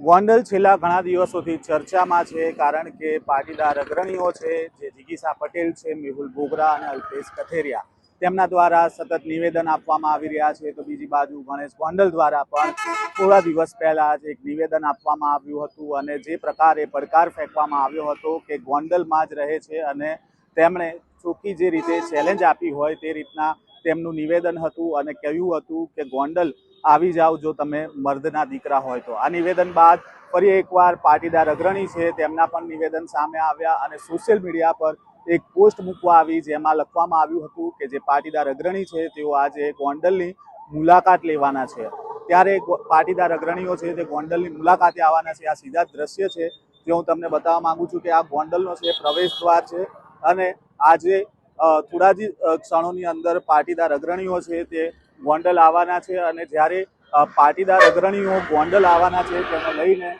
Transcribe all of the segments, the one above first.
ગોંડલ છેલ્લા ઘણા દિવસોથી ચર્ચામાં છે, કારણ કે પાટીદાર અગ્રણીઓ છે, જે જિગીસા પટેલ છે, મેહુલ બોગરા અને અલ્પેશ કથેરિયા. તેમના દ્વારા સતત નિવેદન આપવામાં આવી રહ્યા છે. તો બીજી બાજુ ગણેશ ગોંડલ દ્વારા પણ થોડા દિવસ પહેલા જ એક નિવેદન આપવામાં આવ્યું હતું અને જે પ્રકારે પડકાર ફેંકવામાં આવ્યો હતો કે ગોંડલમાં જ રહે છે અને તેમણે ચોખ્ખી જે રીતે ચેલેન્જ આપી હોય તે રીતના તેમનું નિવેદન હતું અને કહ્યું હતું કે ગોંડલ આવી જાઓ જો તમે મર્દના દીકરા હોય તો. આ નિવેદન બાદ ફરી એકવાર પાટીદાર અગ્રણી છે, તેમના પણ નિવેદન સામે આવ્યા અને સોશિયલ મીડિયા પર એક પોસ્ટ મૂકવા આવી જેમાં લખવામાં આવ્યું હતું કે જે પાટીદાર અગ્રણી છે, તેઓ આજે ગોંડલની મુલાકાત લેવાના છે. ત્યારે પાટીદાર અગ્રણીઓ છે, તે ગોંડલની મુલાકાતે આવવાના છે. આ સીધા દ્રશ્ય છે, જે હું તમને બતાવવા માંગુ છું કે આ ગોંડલનો છે, પ્રવેશ દ્વાર છે અને આજે થોડા જ ક્ષણોની અંદર પાટીદાર અગ્રણીઓ છે, તે ગોંડલ આવવાના છે અને જ્યારે પાટીદાર અગ્રણીઓ ગોંડલ આવવાના છે, તેને લઈને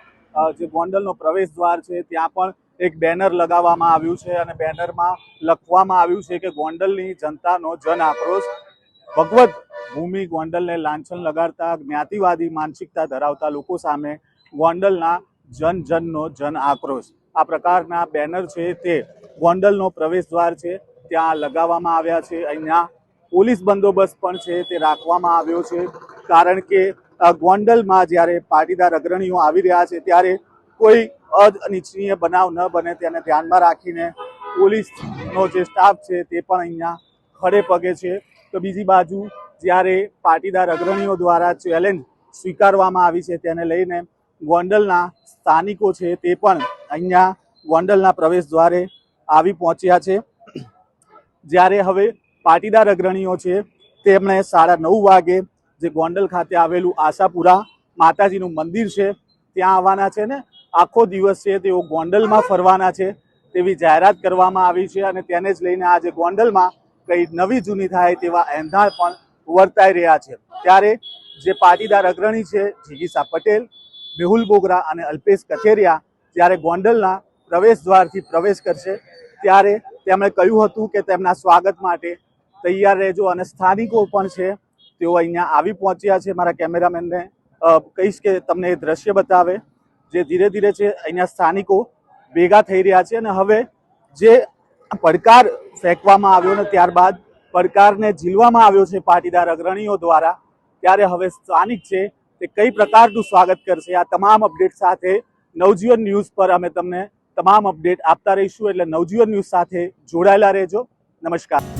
જે ગોંડલનો પ્રવેશ દ્વાર છે, ત્યાં પણ એક બેનર લગાવવામાં આવ્યું છે અને બેનરમાં લખવામાં આવ્યું છે કે ગોંડલની જનતાનો જન આક્રોશ ભગવત ભૂમિ ગોંડલને લાંછન લગાડતા, જ્ઞાતિવાદી માનસિકતા ધરાવતા લોકો સામે ગોંડલના જન જનનો જન આક્રોશ. આ પ્રકારના બેનર છે તે ગોંડલનો પ્રવેશ દ્વાર છે, ત્યાં લગાવવામાં આવ્યા છે. અહીંયા પોલીસ બંદોબસ્ત પણ છે તે રાખવામાં આવ્યો છે. કારણ કે ગોંડલમાં જ્યારે પાટીદાર અગ્રણીઓ આવી રહ્યા છે, ત્યારે કોઈ અનિચ્છનીય બનાવ ન બને તેને ધ્યાનમાં રાખીને પોલીસનો જે સ્ટાફ છે તે પણ અહીંયા ખડે પગે છે. તો બીજી બાજુ જ્યારે પાટીદાર અગ્રણીઓ દ્વારા ચેલેન્જ સ્વીકારવામાં આવી છે તેને લઈને ગોંડલના સ્થાનિકો છે તે પણ અહીંયા ગોંડલના પ્રવેશ દ્વારે આવી પહોંચ્યા છે. જ્યારે હવે પાટીદાર અગ્રણીઓ છે. તેમણે સાડા નવ વાગે જે ગોંડલ ખાતે આવેલું આશાપુરા માતાજીનું મંદિર છે, ત્યાં આવવાના છે ને? આખો દિવસ છે તેઓ ગોંડલમાં ફરવાના છે. તેવી જાહેરાત કરવામાં આવી છે અને તેને જ લઈને આજે ગોંડલમાં કંઈ નવી જૂની થાય તેવા એંધાણ પણ વર્તાઈ રહ્યા છે. ત્યારે જે પાટીદાર અગ્રણી છે, જીગીસા પટેલ, મેહુલ બોગરા અને અલ્પેશ કથેરિયા જ્યારે ગોંડલના પ્રવેશ દ્વારથી પ્રવેશ કરશે, ત્યારે તેમણે કહ્યું હતું કે તેમના સ્વાગત માટે તૈયાર રહેજો અને સ્થાનિકો પણ છે, તેઓ અહીંયા આવી પહોંચ્યા છે. મારા કેમેરામેનને કહીશ કે તમને એ દ્રશ્ય બતાવે, જે ધીરે ધીરે છે, અહીંયા સ્થાનિકો ભેગા થઈ રહ્યા છે અને હવે જે પડકાર ફેંકવામાં આવ્યો ને ત્યારબાદ પડકારને ઝીલવામાં આવ્યો છે પાટીદાર અગ્રણીઓ દ્વારા, ત્યારે હવે સ્થાનિક છે, તે કઈ પ્રકારનું સ્વાગત કરશે? આ તમામ અપડેટ સાથે નવજીવન ન્યૂઝ પર અમે તમને તમામ અપડેટ આપતા રહીશું. એટલે નવજીવન ન્યૂઝ સાથે જોડાયેલા રહેજો. નમસ્કાર.